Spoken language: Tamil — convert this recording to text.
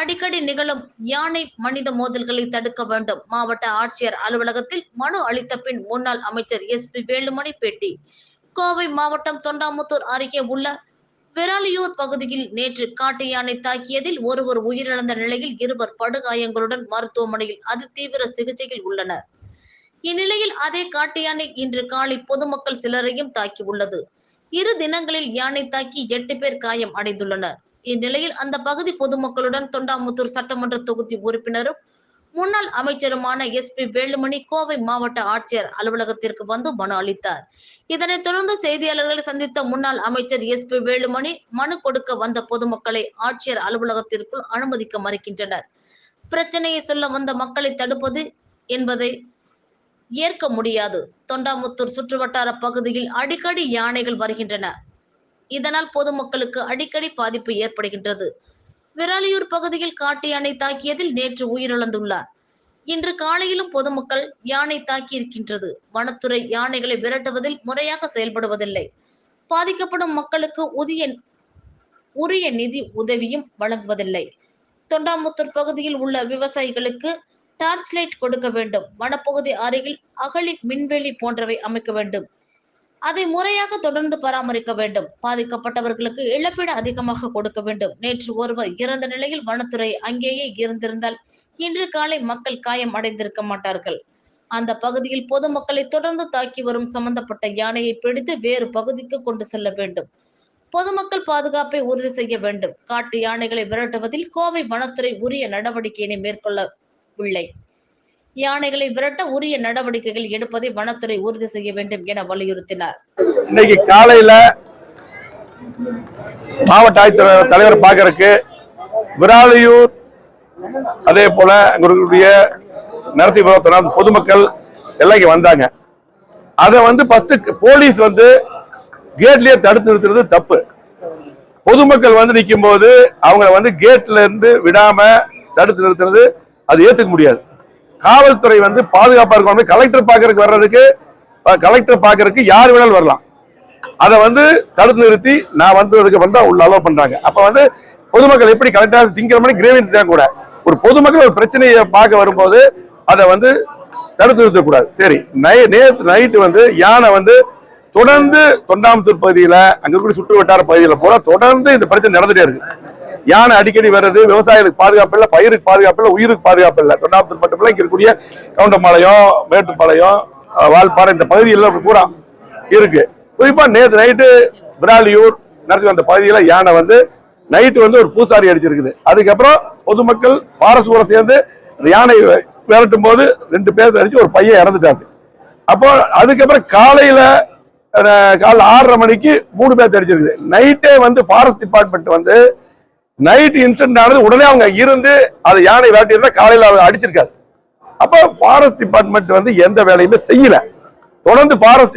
அடிக்கடி நிகழும் யானை மனித மோதல்களை தடுக்க வேண்டும். மாவட்ட ஆட்சியர் அலுவலகத்தில் மனு அளித்த பின் முன்னாள் அமைச்சர் எஸ் பி வேலுமணி பேட்டி. கோவை மாவட்டம் தொண்டாமுத்தூர் அருகே உள்ள விராலியூர் பகுதியில் நேற்று காட்டு யானை தாக்கியதில் ஒருவர் உயிரிழந்த நிலையில் இருவர் படுகாயங்களுடன் மருத்துவமனையில் அதிதீவிர சிகிச்சையில் உள்ளனர். இந்நிலையில் அதே காட்டு யானை இன்று காலை பொதுமக்கள் சிலரையும் தாக்கியுள்ளது. இரு தினங்களில் யானை தாக்கி எட்டு பேர் காயம் அடைந்துள்ளனர். இந்நிலையில் அந்த பகுதி பொதுமக்களுடன் தொண்டாமுத்தூர் சட்டமன்ற தொகுதி உறுப்பினரும் முன்னாள் அமைச்சருமான எஸ் பி வேலுமணி கோவை மாவட்ட ஆட்சியர் அலுவலகத்திற்கு வந்து மனு அளித்தார். இதனைத் தொடர்ந்து செய்தியாளர்களை சந்தித்த முன்னாள் அமைச்சர் எஸ் பி வேலுமணி மனு கொடுக்க வந்த பொதுமக்களை ஆட்சியர் அலுவலகத்திற்குள் அனுமதிக்க மறுக்கின்றனர். பிரச்சனையை சொல்ல வந்த மக்களை தடுப்பது என்பதை ஏற்க முடியாது. தொண்டாமுத்தூர் சுற்றுவட்டார பகுதியில் அடிக்கடி யானைகள் வருகின்றன. இதனால் பொதுமக்களுக்கு அடிக்கடி பாதிப்பு ஏற்படுகின்றது. விராலியூர் பகுதியில் காட்டு யானை தாக்கியதில் நேற்று உயிரிழந்துள்ளார். இன்று காலையிலும் பொதுமக்கள் யானை தாக்கி இருக்கின்றது வனத்துறை யானைகளை விரட்டுவதில் முறையாக செயல்படுவதில்லை. பாதிக்கப்படும் மக்களுக்கு உரிய உரிய நிதி உதவியும் வழங்குவதில்லை. தொண்டாமுத்தூர் பகுதியில் உள்ள விவசாயிகளுக்கு டார்ச் லைட் கொடுக்க வேண்டும். வனப்பகுதி அருகில் அகழி மின்வெளி போன்றவை அமைக்க வேண்டும். அதை முறையாக தொடர்ந்து பராமரிக்க வேண்டும். பாதிக்கப்பட்டவர்களுக்கு இழப்பீடு அதிகமாக கொடுக்க வேண்டும். நேற்று ஒருவர் இறந்த நிலையில் வனத்துறை அங்கேயே இருந்திருந்தால் இன்று காலை மக்கள் காயம் அடைந்திருக்க மாட்டார்கள். அந்த பகுதியில் பொதுமக்களை தொடர்ந்து தாக்கி வரும் சம்பந்தப்பட்ட யானையை பிடித்து வேறு பகுதிக்கு கொண்டு செல்ல வேண்டும். பொதுமக்கள் பாதுகாப்பை உறுதி செய்ய வேண்டும். காட்டு யானைகளை விரட்டுவதில் கோவை வனத்துறை உரிய நடவடிக்கையினை மேற்கொள்ளவில்லை யானைகளை விரட்ட உரிய நடவடிக்கைகள் எடுப்பதை வனத்துறை உறுதி செய்ய வேண்டும் என வலியுறுத்தினார். இன்னைக்கு காலையில மாவட்ட ஆட்சித்தலைவர் தலைவர் பாக்கறதுக்கு விராலியூர் அதே போல அங்க இருக்கக்கூடிய பொதுமக்கள் எல்லாம் இங்க வந்தாங்க. அதை வந்து ஃபர்ஸ்ட் போலீஸ் வந்து கேட்லயே தடுத்து நிறுத்துறது தப்பு. பொதுமக்கள் வந்து நிற்கும் போது அவங்கள வந்து கேட்ல இருந்து விடாம தடுத்து நிறுத்துறது அது ஏத்துக்க முடியாது. காவல்துறை வந்து பாதுகாப்பா இருக்கணும். கலெக்டர் பாக்குறதுக்கு வர்றதுக்கு கலெக்டர் பாக்குறதுக்கு யார் வேணாலும் வரலாம். அதை வந்து தடுத்து நிறுத்தி நான் வந்ததுக்கு வந்தா உள்ள அலோவ் பண்றாங்க. அப்ப வந்து பொதுமக்கள் எப்படி கரெக்டா திங்கிற மாதிரி கிரேவியன்ஸ் தான் கூட ஒரு பொதுமக்கள் ஒரு பிரச்சனையை பார்க்க வரும்போது அதை வந்து தடுத்து நிறுத்தக்கூடாது. சரி நை நேற்று நைட்டு வந்து யானை வந்து தொடர்ந்து தொண்டாமுத்தூர் பகுதியில அங்க கூட சுற்று வட்டார பகுதியில போல தொடர்ந்து இந்த பிரச்சனை நடந்துட்டே இருக்கு. யானை அடிக்கடி வர்றது விவசாயிகளுக்கு பாதுகாப்பு இல்லை பயிருக்கு பாதுகாப்பு இல்லை உயிருக்கு பாதுகாப்பு இல்லை. தொண்டாபுத்தூர் மட்டும் இல்லை இருக்கக்கூடிய கவுண்டம்பாளையம் மேட்டுப்பாளையம் வால்பாறை இந்த பகுதியில் பூரா இருக்கு. குறிப்பா நேற்று நைட்டு விராலியூர் நடத்தி அந்த பகுதியில் யானை வந்து நைட்டு வந்து ஒரு பூசாரி அடிச்சிருக்குது. அதுக்கப்புறம் பொதுமக்கள் பாரசு கூட சேர்ந்து அந்த யானை விரட்டும் போது ரெண்டு பேர் அடிச்சு ஒரு பையன் இறந்துட்டாங்க அப்போ அதுக்கப்புறம் காலையில காலைல ஆறரை மணிக்கு மூணு பேர் அடிச்சிருக்குது. நைட்டே வந்து ஃபாரஸ்ட் டிபார்ட்மெண்ட் வந்து நைட் இன்சிடென்ட் ஆனது உடனே அவங்க இருந்து அதை யானை வேட்டியிருந்தா காலையில் காலையில அவங்க அடிச்சிருக்காரு. அப்போ ஃபாரஸ்ட் டிபார்ட்மெண்ட் வந்து எந்த வேலையுமே செய்யல. தொடர்ந்து ஃபாரஸ்ட்